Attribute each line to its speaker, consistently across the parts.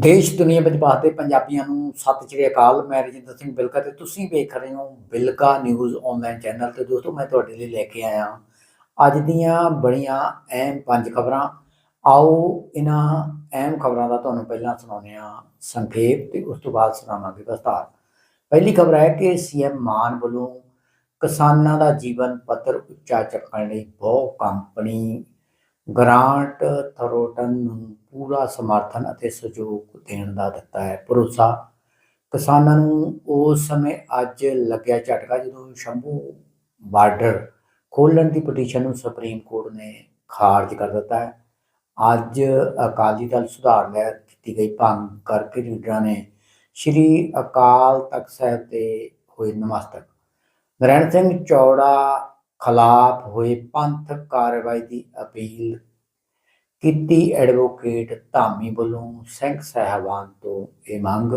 Speaker 1: ਦੇਸ਼ ਦੁਨੀਆ ਵਿੱਚ ਵਸਦੇ ਪੰਜਾਬੀਆਂ ਨੂੰ ਸਤਿ ਸ਼੍ਰੀ ਅਕਾਲ, ਮੈਂ ਰਜਿੰਦਰ ਸਿੰਘ ਬਿਲਕਾ ਤੇ ਤੁਸੀਂ ਵੇਖ ਰਹੇ ਹੋ ਬਿਲਕਾ ਨਿਊਜ਼ ਆਨਲਾਈਨ ਚੈਨਲ ਤੇ। ਦੋਸਤੋ, ਮੈਂ ਤੁਹਾਡੇ ਲਈ ਲੈ ਕੇ ਆਇਆ ਅੱਜ ਦੀਆਂ ਬੜੀਆਂ ਅਹਿਮ ਪੰਜ ਖਬਰਾਂ। ਆਓ, ਇਹਨਾਂ ਅਹਿਮ ਖਬਰਾਂ ਦਾ ਤੁਹਾਨੂੰ ਪਹਿਲਾਂ ਸੁਣਾਉਂਦੇ ਹਾਂ ਸੰਖੇਪ ਤੇ ਉਸ ਤੋਂ ਬਾਅਦ ਸੁਣਾਵਾਂਗੇ ਵਿਸਤਾਰ ਪਹਿਲੀ ਖਬਰ ਹੈ ਕਿ ਸੀਐਮ ਮਾਨ ਵੱਲੋਂ ਕਿਸਾਨਾਂ ਦਾ ਜੀਵਨ ਪੱਧਰ ਉੱਚਾ ਚੱਕਣ ਲਈ ਬਹੁ ਕੰਪਨੀ ਗ੍ਰਾਂਟ ਥਰੋਟਨ ਨੂੰ ਪੂਰਾ ਸਮਰਥਨ ਅਤੇ ਸਹਿਯੋਗ ਦੇਣ ਦਾ ਦਿੱਤਾ ਹੈ। ਭਰੋਸਾ? ਕਿਸਾਨਾਂ ਨੂੰ ਉਸ ਸਮੇਂ ਅੱਜ ਲੱਗਿਆ ਝਟਕਾ ਜਦੋਂ ਸ਼ੰਭੂ ਬਾਰਡਰ ਖੋਲਣ ਦੀ ਪਟੀਸ਼ਨ ਨੂੰ ਸੁਪਰੀਮ ਕੋਰਟ ਨੇ ਖਾਰਜ ਕਰ ਦਿੱਤਾ ਹੈ। ਅੱਜ ਅਕਾਲੀ ਦਲ ਸੁਧਾਰ ਲੈ ਕੀਤੀ ਗਈ ਭੰਗ ਕਰਕੇ ਲੀਡਰਾਂ ਨੇ ਸ਼੍ਰੀ ਅਕਾਲ ਤਖਤ ਸਾਹਿਬ ਤੇ ਹੋਏ ਨਮਸਤਕ। ਨਰੈਣ ਸਿੰਘ ਚੌੜਾ ਖਿਲਾਫ ਹੋਏ ਪੰਥਕ ਕਾਰਵਾਈ ਦੀ ਅਪੀਲ ਕੀਤੀ ਐਡਵੋਕੇਟ ਧਾਮੀ ਵੱਲੋਂ ਸਿੰਘ ਸਾਹਿਬਾਨ ਤੋਂ ਇਹ ਮੰਗ।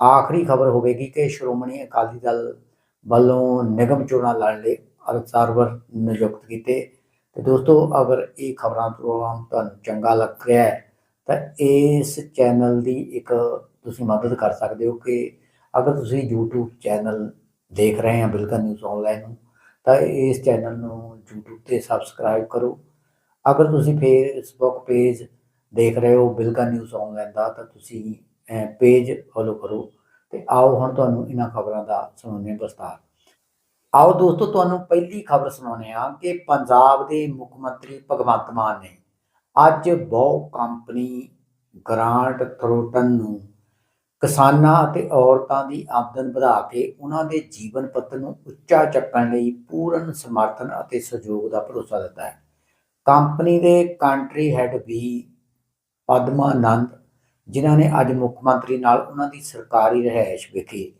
Speaker 1: ਆਖਰੀ ਖਬਰ ਹੋਵੇਗੀ ਕਿ ਸ਼੍ਰੋਮਣੀ ਅਕਾਲੀ ਦਲ ਵੱਲੋਂ ਨਿਗਮ ਚੋਣਾਂ ਲੜਨ ਲਈ ਅਬਜ਼ਰਵਰ ਨਿਯੁਕਤ ਕੀਤੇ। ਤੇ ਦੋਸਤੋ, ਅਗਰ ਇਹ ਖਬਰਾਂ ਪ੍ਰੋਗਰਾਮ ਤੁਹਾਨੂੰ ਚੰਗਾ ਲੱਗ ਰਿਹਾ ਹੈ, ਤਾਂ ਇਸ ਚੈਨਲ ਦੀ ਇੱਕ ਤੁਸੀਂ ਮਦਦ ਕਰ ਸਕਦੇ ਹੋ ਕਿ ਅਗਰ ਤੁਸੀਂ YouTube ਚੈਨਲ ਦੇਖ ਰਹੇ ਹੋ ਬਿਲਕੁਲ ਨਿਊਜ਼ ਆਨਲਾਈਨ ਨੂੰ, ਤਾਂ ਇਸ ਚੈਨਲ ਨੂੰ YouTube ਤੇ ਸਬਸਕ੍ਰਾਈਬ ਕਰੋ। ਅਗਰ ਤੁਸੀਂ ਫੇਸਬੁੱਕ ਪੇਜ ਦੇਖ ਰਹੇ ਹੋ ਬਿਲਕਾ ਨਿਊਜ਼ ਆਨਲਾਈਨ ਦਾ ਤਾਂ ਤੁਸੀਂ ਪੇਜ ਫੋਲੋ ਕਰੋ ਤੇ ਆਓ ਹੁਣ ਤੁਹਾਨੂੰ ਇਹਨਾਂ ਖਬਰਾਂ ਦਾ ਸੁਣਾਉਂਦੇ ਹਾਂ ਵਿਸਤਾਰ। ਆਓ ਦੋਸਤੋ, ਤੁਹਾਨੂੰ ਪਹਿਲੀ ਖਬਰ ਸੁਣਾਉਂਦੇ ਹਾਂ ਕਿ ਪੰਜਾਬ ਦੇ ਮੁੱਖ ਮੰਤਰੀ ਭਗਵੰਤ ਮਾਨ ਨੇ ਅੱਜ ਬਹੁ ਕੰਪਨੀ ਗ੍ਰਾਂਟ ਥਰੋਟਨ ਨੂੰ ਕਿਸਾਨਾਂ ਅਤੇ ਔਰਤਾਂ ਦੀ ਆਮਦਨ ਵਧਾ ਕੇ ਉਹਨਾਂ ਦੇ ਜੀਵਨ ਪੱਧਰ ਨੂੰ ਉੱਚਾ ਚੱਕਣ ਲਈ ਪੂਰਨ ਸਮਰਥਨ ਅਤੇ ਸਹਿਯੋਗ ਦਾ ਭਰੋਸਾ ਦਿੱਤਾ ਹੈ। ਕੰਪਨੀ ਦੇ ਕੰਟਰੀ ਹੈੱਡ ਵੀ ਪਦਮਾ ਪਦਮਾਨੰਦ ਜਿਨ੍ਹਾਂ ਨੇ ਅੱਜ ਮੁੱਖ ਮੰਤਰੀ ਨਾਲ ਉਹਨਾਂ ਦੀ ਸਰਕਾਰੀ ਰਿਹਾਇਸ਼ ਵਿਖੇ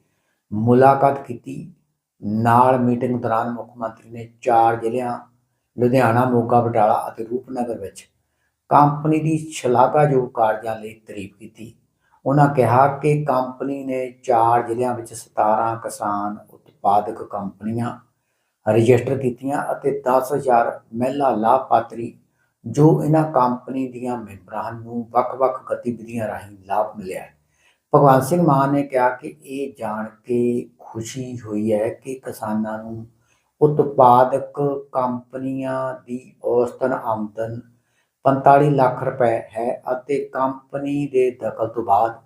Speaker 1: ਮੁਲਾਕਾਤ ਕੀਤੀ। ਨਾਲ ਮੀਟਿੰਗ ਦੌਰਾਨ ਮੁੱਖ ਮੰਤਰੀ ਨੇ ਚਾਰ ਜ਼ਿਲ੍ਹਿਆਂ, ਲੁਧਿਆਣਾ, ਮੋਗਾ, ਬਟਾਲਾ ਅਤੇ ਰੂਪਨਗਰ ਵਿੱਚ ਕੰਪਨੀ ਦੀ ਸ਼ਲਾਘਾਯੋਗ ਕਾਰਜਾਂ ਲਈ ਤਾਰੀਫ ਕੀਤੀ। ਉਹਨਾਂ ਕਿਹਾ ਕਿ ਕੰਪਨੀ ਨੇ ਚਾਰ ਜ਼ਿਲ੍ਹਿਆਂ ਵਿੱਚ 17 ਕਿਸਾਨ ਉਤਪਾਦਕ ਕੰਪਨੀਆਂ ਰਜਿਸਟਰ ਕੀਤੀਆਂ ਅਤੇ 10000 ਮਹਿਲਾ ਲਾਭਪਾਤਰੀ ਜੋ ਇਹਨਾਂ ਕੰਪਨੀ ਦੀਆਂ ਮੈਂਬਰਾਂ ਹਨ ਨੂੰ ਵੱਖ-ਵੱਖ ਗਤੀਵਿਧੀਆਂ ਰਾਹੀਂ ਲਾਭ ਮਿਲਿਆ ਹੈ। ਭਗਵੰਤ ਸਿੰਘ ਮਾਨ ਨੇ ਕਿਹਾ ਕਿ ਇਹ ਜਾਣ ਕੇ ਖੁਸ਼ੀ ਹੋਈ ਹੈ ਕਿ ਕਿਸਾਨਾਂ ਨੂੰ ਉਤਪਾਦਕ ਕੰਪਨੀਆਂ ਦੀ ਔਸਤਨ ਆਮਦਨ 45 ਲੱਖ ਰੁਪਏ ਹੈ ਅਤੇ ਕੰਪਨੀ ਦੇ ਦਖਲ ਤੋਂ ਬਾਅਦ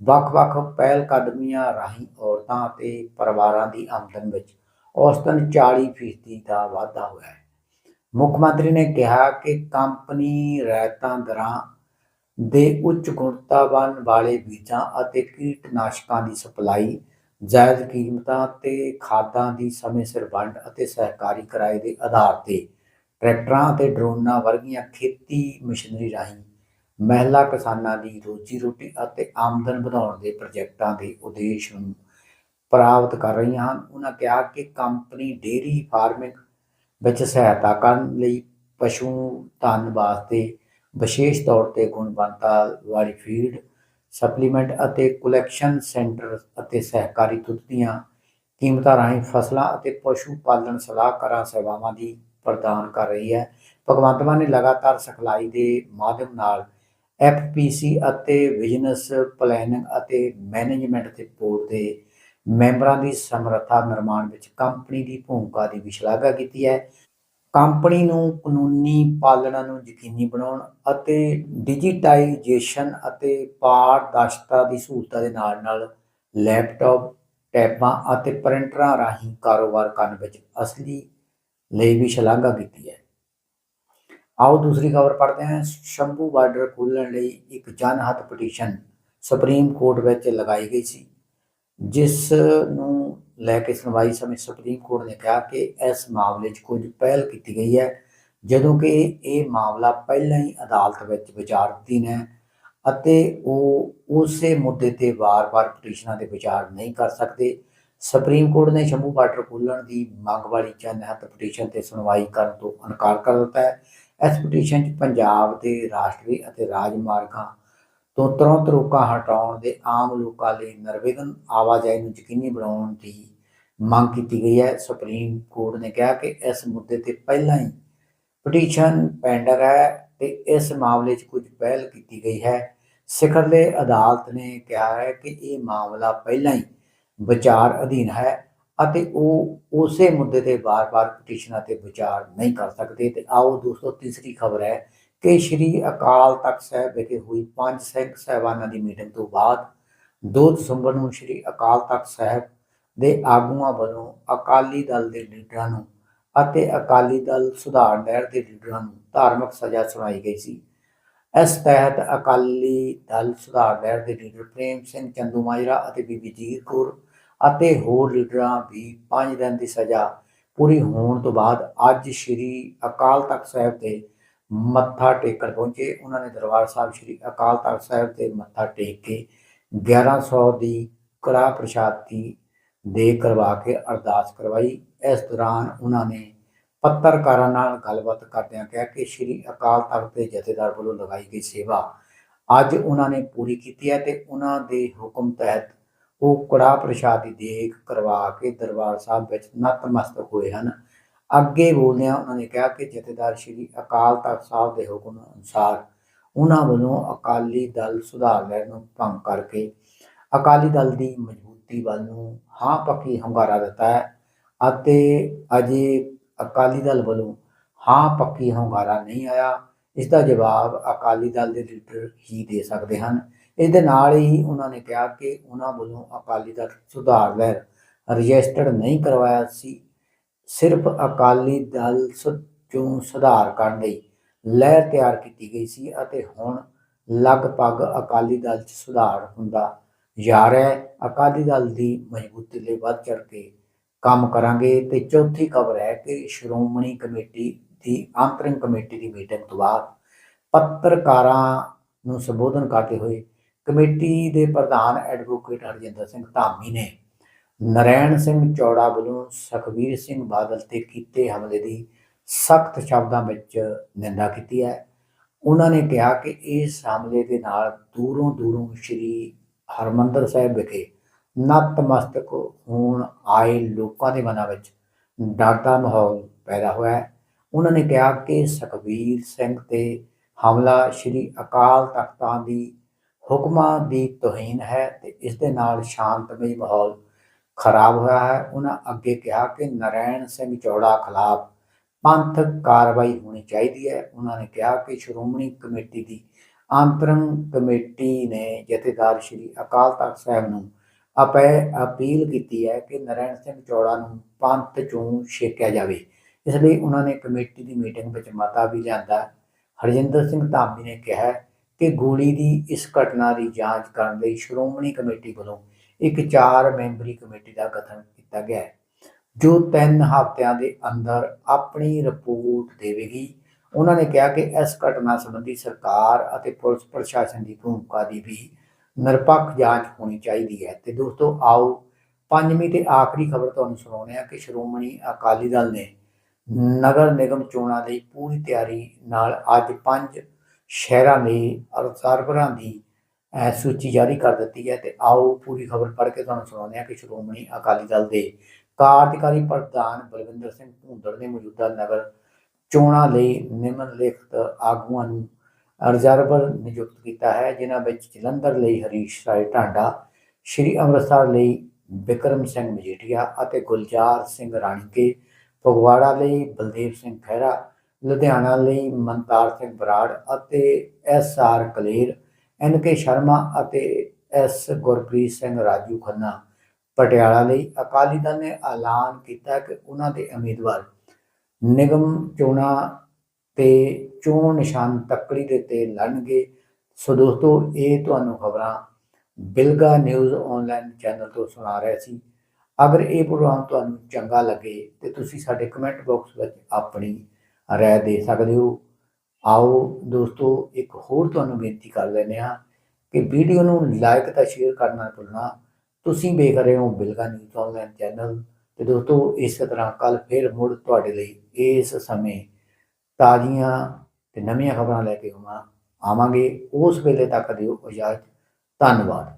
Speaker 1: ਵੱਖ-ਵੱਖ ਪਹਿਲ ਕਦਮੀਆਂ ਰਾਹੀਂ ਔਰਤਾਂ ਅਤੇ ਪਰਿਵਾਰਾਂ ਦੀ ਆਮਦਨ ਵਿੱਚ ਔਸਤਨ 40% ਦਾ ਵਾਧਾ ਹੋਇਆ ਹੈ। ਮੁੱਖ ਮੰਤਰੀ ਨੇ ਕਿਹਾ ਕਿ ਕੰਪਨੀ ਰਾਇਤਾਂ ਦਰਾਂ ਦੇ ਉੱਚ ਗੁਣਵੱਤਾਵਾਨ ਵਾਲੇ ਬੀਜਾਂ ਅਤੇ ਕੀਟਨਾਸ਼ਕਾਂ ਦੀ ਸਪਲਾਈ, ਜਾਇਜ਼ ਕੀਮਤਾਂ ਤੇ ਖਾਦਾਂ ਦੀ ਸਮੇਂ ਸਿਰ ਵੰਡ ਅਤੇ ਸਹਿਕਾਰੀ ਕਿਰਾਏ ਦੇ ਆਧਾਰ ਤੇ ਟਰੈਕਟਰਾਂ ਅਤੇ ਡਰੋਨਾਂ ਵਰਗੀਆਂ ਖੇਤੀ ਮਸ਼ੀਨਰੀ ਰਾਹੀਂ ਮਹਿਲਾ ਕਿਸਾਨਾਂ ਦੀ ਰੋਜੀ ਰੋਟੀ ਅਤੇ ਆਮਦਨ ਵਧਾਉਣ ਦੇ ਪ੍ਰੋਜੈਕਟਾਂ ਦੇ ਉਦੇਸ਼ ਨੂੰ ਪ੍ਰਾਪਤ ਕਰ ਰਹੀਆਂ ਹਨ। ਉਹਨਾਂ ਕਿਹਾ ਕਿ ਕੰਪਨੀ ਡੇਅਰੀ ਫਾਰਮਿੰਗ ਵਿੱਚ ਸਹਾਇਤਾ ਕਰਨ ਲਈ ਪਸ਼ੂ ਧਨ ਵਾਸਤੇ ਵਿਸ਼ੇਸ਼ ਤੌਰ ਤੇ ਗੁਣਵੱਤਾ ਵਾਲੀ ਫੀਡ, ਸਪਲੀਮੈਂਟ ਅਤੇ ਕਲੈਕਸ਼ਨ ਸੈਂਟਰ ਅਤੇ ਸਹਿਕਾਰੀ ਦੁੱਧ ਦੀਆਂ ਕੀਮਤਾਂ ਰਾਹੀਂ ਫਸਲਾਂ ਅਤੇ ਪਸ਼ੂ ਪਾਲਣ ਸਲਾਹਕਾਰਾਂ ਸੇਵਾਵਾਂ ਦੀ ਪ੍ਰਦਾਨ ਕਰ ਰਹੀ ਹੈ। ਭਗਵੰਤ ਮਾਨ ਨੇ ਲਗਾਤਾਰ ਸਿਖਲਾਈ ਦੇ ਮਾਧਿਅਮ ਨਾਲ ਐਫਪੀਸੀ ਅਤੇ ਬਿਜ਼ਨਸ ਪਲੈਨਿੰਗ ਅਤੇ ਮੈਨੇਜਮੈਂਟ ਦੇ ਬੋਰਡ ਦੇ ਮੈਂਬਰਾਂ ਦੀ ਸਮਰੱਥਾ ਨਿਰਮਾਣ ਵਿੱਚ ਕੰਪਨੀ ਦੀ ਭੂਮਿਕਾ ਦੀ ਵੀ ਸ਼ਲਾਘਾ ਕੀਤੀ ਹੈ। ਕੰਪਨੀ ਨੂੰ ਕਾਨੂੰਨੀ ਪਾਲਣਾ ਨੂੰ ਯਕੀਨੀ ਬਣਾਉਣ ਅਤੇ ਡਿਜੀਟਾਈਜੇਸ਼ਨ ਅਤੇ ਪਾਰਦਰਸ਼ਤਾ ਦੀ ਸਹੂਲਤਾਂ ਦੇ ਨਾਲ ਨਾਲ ਲੈਪਟਾਪ, ਟੈਬਾਂ ਅਤੇ ਪ੍ਰਿੰਟਰਾਂ ਰਾਹੀਂ ਕਾਰੋਬਾਰ ਕਰਨ ਵਿੱਚ ਅਸਲੀ ਲਈ ਵੀ ਸ਼ਲਾਘਾ ਕੀਤੀ ਹੈ। ਆਓ ਦੂਸਰੀ ਖਬਰ ਪੜ੍ਹਦੇ ਹਾਂ। ਸ਼ੰਭੂ ਬਾਰਡਰ ਖੋਲ੍ਹਣ ਲਈ ਇੱਕ ਜਨਹੱਥ ਪਟੀਸ਼ਨ ਸੁਪਰੀਮ ਕੋਰਟ ਵਿੱਚ ਲਗਾਈ ਗਈ ਸੀ। ਜਿਸ ਨੂੰ ਲੈ ਕੇ ਸੁਣਵਾਈ ਸਮੇਂ ਸੁਪਰੀਮ ਕੋਰਟ ਨੇ ਕਿਹਾ ਕਿ ਇਸ ਮਾਮਲੇ 'ਚ ਕੁਝ ਪਹਿਲ ਕੀਤੀ ਗਈ ਹੈ, ਜਦੋਂ ਕਿ ਇਹ ਮਾਮਲਾ ਪਹਿਲਾਂ ਹੀ ਅਦਾਲਤ ਵਿੱਚ ਵਿਚਾਰਧੀਨ ਹੈ ਅਤੇ ਉਹ ਉਸੇ ਮੁੱਦੇ ਤੇ ਵਾਰ-ਵਾਰ ਪਟੀਸ਼ਨਾਂ ਦੇ ਵਿਚਾਰ ਨਹੀਂ ਕਰ ਸਕਦੇ। ਸੁਪਰੀਮ ਕੋਰਟ ਨੇ ਸ਼ੰਭੂ ਬਾਰਡਰ ਖੋਲਣ ਦੀ ਮੰਗ ਵਾਲੀ ਜਨਹਿਤ ਪਟੀਸ਼ਨ ਤੇ ਸੁਣਵਾਈ ਕਰਨ ਤੋਂ ਇਨਕਾਰ ਕਰ ਦਿੱਤਾ ਹੈ। ਇਸ ਪਟੀਸ਼ਨ 'ਚ ਪੰਜਾਬ ਦੇ ਰਾਸ਼ਟਰੀ ਅਤੇ ਰਾਜ ਮਾਰਗਾਂ ਤੋਂ ਤੁਰੰਤ ਰੋਕਾਂ ਹਟਾਉਣ ਦੇ ਆਮ ਲੋਕਾਂ ਲਈ ਨਿਰਵਿਘਨ ਆਵਾਜਾਈ ਨੂੰ ਯਕੀਨੀ ਬਣਾਉਣ ਦੀ ਮੰਗ ਕੀਤੀ ਗਈ ਹੈ। ਸੁਪਰੀਮ ਕੋਰਟ ਨੇ ਕਿਹਾ ਕਿ ਇਸ ਮੁੱਦੇ ਤੇ ਪਹਿਲਾਂ ਹੀ ਪਟੀਸ਼ਨ ਪੈਂਡਰ ਹੈ ਤੇ ਇਸ ਮਾਮਲੇ 'ਚ ਕੁਝ ਪਹਿਲ ਕੀਤੀ ਗਈ ਹੈ। ਸਿਖਰਲੇ ਅਦਾਲਤ ਨੇ ਕਿਹਾ ਹੈ ਕਿ ਇਹ ਮਾਮਲਾ ਪਹਿਲਾਂ ਹੀ ਵਿਚਾਰ ਅਧੀਨ ਹੈ ਅਤੇ ਉਹ ਉਸੇ ਮੁੱਦੇ ਤੇ ਵਾਰ-ਵਾਰ ਪਟੀਸ਼ਨਾਂ ਤੇ ਵਿਚਾਰ ਨਹੀਂ ਕਰ ਸਕਦੇ। ਤੇ ਆਓ ਦੋਸਤੋ, ਤੀਸਰੀ ਖਬਰ ਹੈ ਕਿ ਸ਼੍ਰੀ ਅਕਾਲ ਤਖਤ ਸਾਹਿਬ ਵਿਖੇ ਹੋਈ ਪੰਜ ਸਿੰਘ ਸਾਹਿਬਾਨਾਂ ਦੀ ਮੀਟਿੰਗ ਤੋਂ ਬਾਅਦ 2 ਦਸੰਬਰ ਨੂੰ ਸ਼੍ਰੀ ਅਕਾਲ ਤਖਤ ਸਾਹਿਬ ਦੇ ਆਗੂਆਂ ਵੱਲੋਂ ਅਕਾਲੀ ਦਲ ਦੇ ਲੀਡਰਾਂ ਨੂੰ ਅਤੇ ਅਕਾਲੀ ਦਲ ਸੁਧਾਰ ਲਹਿਰ ਦੇ ਲੀਡਰਾਂ ਨੂੰ ਧਾਰਮਿਕ ਸਜ਼ਾ ਸੁਣਾਈ ਗਈ ਸੀ। ਇਸ ਤਹਿਤ ਅਕਾਲੀ ਦਲ ਸੁਧਾਰ ਲਹਿਰ ਦੇ ਲੀਡਰ ਪ੍ਰੇਮ ਸਿੰਘ ਚੰਦੂਮਾਜਰਾ ਅਤੇ ਬੀਬੀ ਜੀਰ ਕੌਰ ਅਤੇ ਹੋਰ ਲੀਡਰਾਂ ਵੀ 5 ਦਿਨ ਦੀ ਸਜ਼ਾ ਪੂਰੀ ਹੋਣ ਤੋਂ ਬਾਅਦ ਅੱਜ ਸ਼੍ਰੀ ਅਕਾਲ ਤਖਤ ਸਾਹਿਬ ਤੇ ਮੱਥਾ ਟੇਕਣ ਪਹੁੰਚੇ। ਉਹਨਾਂ ਨੇ ਦਰਬਾਰ ਸਾਹਿਬ ਸ਼੍ਰੀ ਅਕਾਲ ਤਖਤ ਸਾਹਿਬ ਤੇ ਮੱਥਾ ਟੇਕ ਕੇ 1100 ਦੀ ਕੜਾ ਪ੍ਰਸ਼ਾਦੀ ਦੇ ਕਰਵਾ ਕੇ ਅਰਦਾਸ ਕਰਵਾਈ। ਇਸ ਦੌਰਾਨ ਉਹਨਾਂ ਨੇ ਪੱਤਰਕਾਰਾਂ ਨਾਲ ਗੱਲਬਾਤ ਕਰਦਿਆਂ ਕਿਹਾ ਕਿ ਸ਼੍ਰੀ ਅਕਾਲ ਤਖਤ ਦੇ ਜਥੇਦਾਰ ਵੱਲੋਂ ਲਗਾਈ ਗਈ ਸੇਵਾ ਅੱਜ ਉਹਨਾਂ ਨੇ ਪੂਰੀ ਕੀਤੀ ਹੈ ਤੇ ਉਹਨਾਂ ਦੇ ਹੁਕਮ ਤਹਿਤ ਉਹ ਕੜਾ ਪ੍ਰਸ਼ਾਦ ਦੀ ਦੇਖ ਕਰਵਾ ਕੇ ਦਰਬਾਰ ਸਾਹਿਬ ਵਿੱਚ ਨਤਮਸਤਕ ਹੋਏ ਹਨ। ਅੱਗੇ ਬੋਲਦਿਆਂ ਉਹਨਾਂ ਨੇ ਕਿਹਾ ਕਿ ਜਥੇਦਾਰ ਸ਼੍ਰੀ ਅਕਾਲ ਤਖਤ ਸਾਹਿਬ ਦੇ ਹੁਕਮ ਅਨੁਸਾਰ ਉਹਨਾਂ ਵੱਲੋਂ ਅਕਾਲੀ ਦਲ ਸੁਧਾਰ ਲਹਿਰ ਨੂੰ ਭੰਗ ਕਰਕੇ ਅਕਾਲੀ ਦਲ ਦੀ ਮਜ਼ਬੂਤੀ ਵੱਲ ਨੂੰ ਹਾਂ ਪੱਕੀ ਹੰਗਾਰਾ ਦਿੱਤਾ ਹੈ ਅਤੇ ਅਜੇ ਅਕਾਲੀ ਦਲ ਵੱਲੋਂ ਹਾਂ ਪੱਕੀ ਹੰਗਾਰਾ ਨਹੀਂ ਆਇਆ, ਇਸ ਦਾ ਜਵਾਬ ਅਕਾਲੀ ਦਲ ਦੇ ਲੀਡਰ ਹੀ ਦੇ ਸਕਦੇ ਹਨ। ਇਸ ਦੇ ਨਾਲ ਹੀ ਉਹਨਾਂ ਨੇ ਕਿਹਾ ਕਿ ਉਹਨਾਂ ਵੱਲੋਂ ਅਕਾਲੀ ਦਲ ਸੁਧਾਰ ਲਹਿਰ ਰਜਿਸਟਰਡ ਨਹੀਂ ਕਰਵਾਇਆ ਸੀ। ਸਿਰਫ ਅਕਾਲੀ ਦਲ ਸੁ- ਚੋਂ ਸੁਧਾਰ ਕਰਨ ਲਈ ਲਹਿਰ ਤਿਆਰ ਕੀਤੀ ਗਈ ਸੀ ਅਤੇ ਹੁਣ ਲਗਭਗ ਅਕਾਲੀ ਦਲ 'ਚ ਸੁਧਾਰ ਹੁੰਦਾ ਜਾ ਰਿਹਾ ਹੈ। ਅਕਾਲੀ ਦਲ ਦੀ ਮਜ਼ਬੂਤੀ ਲਈ ਵੱਧ ਚੜ ਕੇ ਕੰਮ ਕਰਾਂਗੇ ਤੇ ਚੌਥੀ ਖਬਰ ਹੈ ਕਿ ਸ਼੍ਰੋਮਣੀ ਕਮੇਟੀ ਦੀ ਆਂਤਰਿਕ ਕਮੇਟੀ ਦੀ ਮੀਟਿੰਗ ਤੋਂ ਬਾਅਦ ਪੱਤਰਕਾਰਾਂ ਨੂੰ ਸੰਬੋਧਨ ਕਰਦੇ ਹੋਏ ਕਮੇਟੀ ਦੇ ਪ੍ਰਧਾਨ ਐਡਵੋਕੇਟ ਹਰਜਿੰਦਰ ਸਿੰਘ ਧਾਮੀ ਨੇ ਨਰੈਣ ਸਿੰਘ ਚੌੜਾ ਵੱਲੋਂ ਸੁਖਬੀਰ ਸਿੰਘ ਬਾਦਲ ਤੇ ਕੀਤੇ ਹਮਲੇ ਦੀ ਸਖਤ ਸ਼ਬਦਾਂ ਵਿੱਚ ਨਿੰਦਾ ਕੀਤੀ ਹੈ। ਉਹਨਾਂ ਨੇ ਕਿਹਾ ਕਿ ਇਸ ਹਮਲੇ ਦੇ ਨਾਲ ਦੂਰੋਂ ਦੂਰੋਂ ਸ਼੍ਰੀ ਹਰਮੰਦਰ ਸਾਹਿਬ ਵਿਖੇ ਨਤਮਸਤਕ ਹੋਣ ਆਏ ਲੋਕਾਂ ਦੇ ਮਨਾਂ ਵਿੱਚ ਡਰ ਦਾ ਮਾਹੌਲ ਪੈਦਾ ਹੋਇਆ ਹੈ। ਉਹਨਾਂ ਨੇ ਕਿਹਾ ਕਿ ਸੁਖਬੀਰ ਸਿੰਘ ਤੇ ਹਮਲਾ ਸ਼੍ਰੀ ਅਕਾਲ ਤਖਤਾਂ ਦੀ ਹੁਕਮਾਂ ਦੀ ਤੋਹੀਨ ਹੈ ਤੇ ਇਸ ਦੇ ਨਾਲ ਸ਼ਾਂਤਮਈ ਮਾਹੌਲ ਖਰਾਬ ਹੋਇਆ ਹੈ, ਉਹਨਾਂ ਅੱਗੇ ਕਿਹਾ ਕਿ ਨਰੈਣ ਸਿੰਘ ਚੌੜਾ ਖਿਲਾਫ ਪੰਥਕ ਕਾਰਵਾਈ ਹੋਣੀ ਚਾਹੀਦੀ ਹੈ। ਉਹਨਾਂ ਨੇ ਕਿਹਾ ਕਿ ਸ਼੍ਰੋਮਣੀ ਕਮੇਟੀ ਦੀ ਆਂਤਰਿਕ ਕਮੇਟੀ ਨੇ ਜਥੇਦਾਰ ਸ਼੍ਰੀ ਅਕਾਲ ਤਖਤ ਸਾਹਿਬ ਨੂੰ ਆਪੇ ਅਪੀਲ ਕੀਤੀ ਹੈ ਕਿ ਨਰੈਣ ਸਿੰਘ ਚੌੜਾ ਨੂੰ ਪੰਥ ਚੋਂ ਛੇਕਿਆ ਜਾਵੇ। ਇਸ ਲਈ ਉਹਨਾਂ ਨੇ ਕਮੇਟੀ ਦੀ ਮੀਟਿੰਗ ਵਿੱਚ ਮਤਾ ਵੀ ਲਿਆਂਦਾ। ਹਰਜਿੰਦਰ ਸਿੰਘ ਧਾਮੀ ਨੇ ਕਿਹਾ ਕਿ ਗੋਲੀ ਦੀ ਇਸ ਘਟਨਾ ਦੀ ਜਾਂਚ ਕਰਨ ਲਈ ਸ਼੍ਰੋਮਣੀ ਕਮੇਟੀ ਵੱਲੋਂ ਇੱਕ ਚਾਰ ਮੈਂਬਰੀ ਕਮੇਟੀ ਦਾ ਗਠਨ ਕੀਤਾ ਗਿਆ ਹੈ, ਜੋ ਤਿੰਨ ਹਫ਼ਤਿਆਂ ਦੇ ਅੰਦਰ ਆਪਣੀ ਰਿਪੋਰਟ ਦੇਵੇਗੀ। ਉਹਨਾਂ ਨੇ ਕਿਹਾ ਕਿ ਇਸ ਘਟਨਾ ਸੰਬੰਧੀ ਸਰਕਾਰ ਅਤੇ ਪੁਲਿਸ ਪ੍ਰਸ਼ਾਸਨ ਦੀ ਭੂਮਿਕਾ ਦੀ ਵੀ ਨਿਰਪੱਖ ਜਾਂਚ ਹੋਣੀ ਚਾਹੀਦੀ ਹੈ। ਤੇ ਦੋਸਤੋ, ਆਓ ਪੰਜਵੀਂ ਤੇ ਆਖਰੀ ਖਬਰ ਤੁਹਾਨੂੰ ਸੁਣਾਉਂਦੇ ਹਾਂ ਕਿ ਸ਼੍ਰੋਮਣੀ ਅਕਾਲੀ ਦਲ ਨੇ ਨਗਰ ਨਿਗਮ ਚੋਣਾਂ ਲਈ ਪੂਰੀ ਤਿਆਰੀ ਨਾਲ ਅੱਜ ਪੰਜ ਸ਼ਹਿਰਾਂ ਲਈ ਰਿਜ਼ਰਵਰਾਂ ਦੀ ਸੂਚੀ ਜਾਰੀ ਕਰ ਦਿੱਤੀ ਹੈ ਤੇ ਆਓ ਪੂਰੀ ਖਬਰ ਪੜ੍ਹ ਕੇ ਤੁਹਾਨੂੰ ਸੁਣਾਉਂਦੇ ਹਾਂ ਕਿ ਸ਼੍ਰੋਮਣੀ ਅਕਾਲੀ ਦਲ ਦੇ ਕਾਰਜਕਾਰੀ ਪ੍ਰਧਾਨ ਬਲਵਿੰਦਰ ਸਿੰਘ ਭੂੰਦੜ ਨੇ ਮੌਜੂਦਾ ਨਗਰ ਚੋਣਾਂ ਲਈ ਨਿਮਨਲਿਖਤ ਆਗੂਆਂ ਨੂੰ ਰਿਜ਼ਰਵਰ ਨਿਯੁਕਤ ਕੀਤਾ ਹੈ, ਜਿਨ੍ਹਾਂ ਵਿੱਚ ਜਲੰਧਰ ਲਈ ਹਰੀਸ਼ ਰਾਏ ਢਾਂਡਾ, ਸ਼੍ਰੀ ਅੰਮ੍ਰਿਤਸਰ ਲਈ ਬਿਕਰਮ ਸਿੰਘ ਮਜੀਠੀਆ ਅਤੇ ਗੁਲਜ਼ਾਰ ਸਿੰਘ ਰਾਣੀਕੇ, ਫਗਵਾੜਾ ਲਈ ਬਲਦੇਵ ਸਿੰਘ ਖਹਿਰਾ, ਲੁਧਿਆਣਾ ਲਈ ਮਨਤਾਰ ਸਿੰਘ ਬਰਾੜ ਅਤੇ S R Kaler N K Sharma ਅਤੇ ਐਸ ਗੁਰਪ੍ਰੀਤ ਸਿੰਘ ਰਾਜੂ ਖੰਨਾ ਪਟਿਆਲਾ ਲਈ ਅਕਾਲੀ ਦਲ ਨੇ ਐਲਾਨ ਕੀਤਾ ਕਿ ਉਹਨਾਂ ਦੇ ਉਮੀਦਵਾਰ ਨਿਗਮ ਚੋਣਾਂ ਤੇ ਚੋਣ ਨਿਸ਼ਾਨ ਤੱਕੜੀ ਦੇ ਤੇ ਲੜਨਗੇ। ਸੋ ਦੋਸਤੋ, ਇਹ ਤੁਹਾਨੂੰ ਖਬਰਾਂ ਬਿਲਗਾ ਨਿਊਜ਼ ਆਨਲਾਈਨ ਚੈਨਲ ਤੋਂ ਸੁਣਾ ਰਿਹਾ ਸੀ। ਅਗਰ ਇਹ ਪ੍ਰੋਗਰਾਮ ਤੁਹਾਨੂੰ ਚੰਗਾ ਲੱਗੇ ਤੇ ਤੁਸੀਂ ਸਾਡੇ ਕਮੈਂਟ ਬਾਕਸ ਵਿੱਚ ਆਪਣੀ ਰਾਏ ਦੇ ਸਕਦੇ ਹੋ। ਆਓ ਦੋਸਤੋ, ਇੱਕ ਹੋਰ ਤੁਹਾਨੂੰ ਬੇਨਤੀ ਕਰ ਲੈਂਦੇ ਹਾਂ ਕਿ ਵੀਡੀਓ ਨੂੰ ਲਾਈਕ ਤਾਂ ਸ਼ੇਅਰ ਕਰਨਾ ਨਾ ਭੁੱਲਣਾ। ਤੁਸੀਂ ਵੇਖ ਰਹੇ ਹੋ ਬਿਲਗਾ ਨਿਊਜ਼ ਆਨਲਾਈਨ ਚੈਨਲ ਤੇ ਦੋਸਤੋ, ਇਸ ਤਰ੍ਹਾਂ ਕੱਲ ਫਿਰ ਮੁੜ ਤੁਹਾਡੇ ਲਈ ਇਸ ਸਮੇਂ ਤਾਜ਼ੀਆਂ ਤੇ ਨਵੀਆਂ ਖਬਰਾਂ ਲੈ ਕੇ ਆਵਾਂ ਆਵਾਂਗੇ। ਉਸ ਵੇਲੇ ਤੱਕ ਦਿਓ ਇਜਾਜ਼ਤ। ਧੰਨਵਾਦ।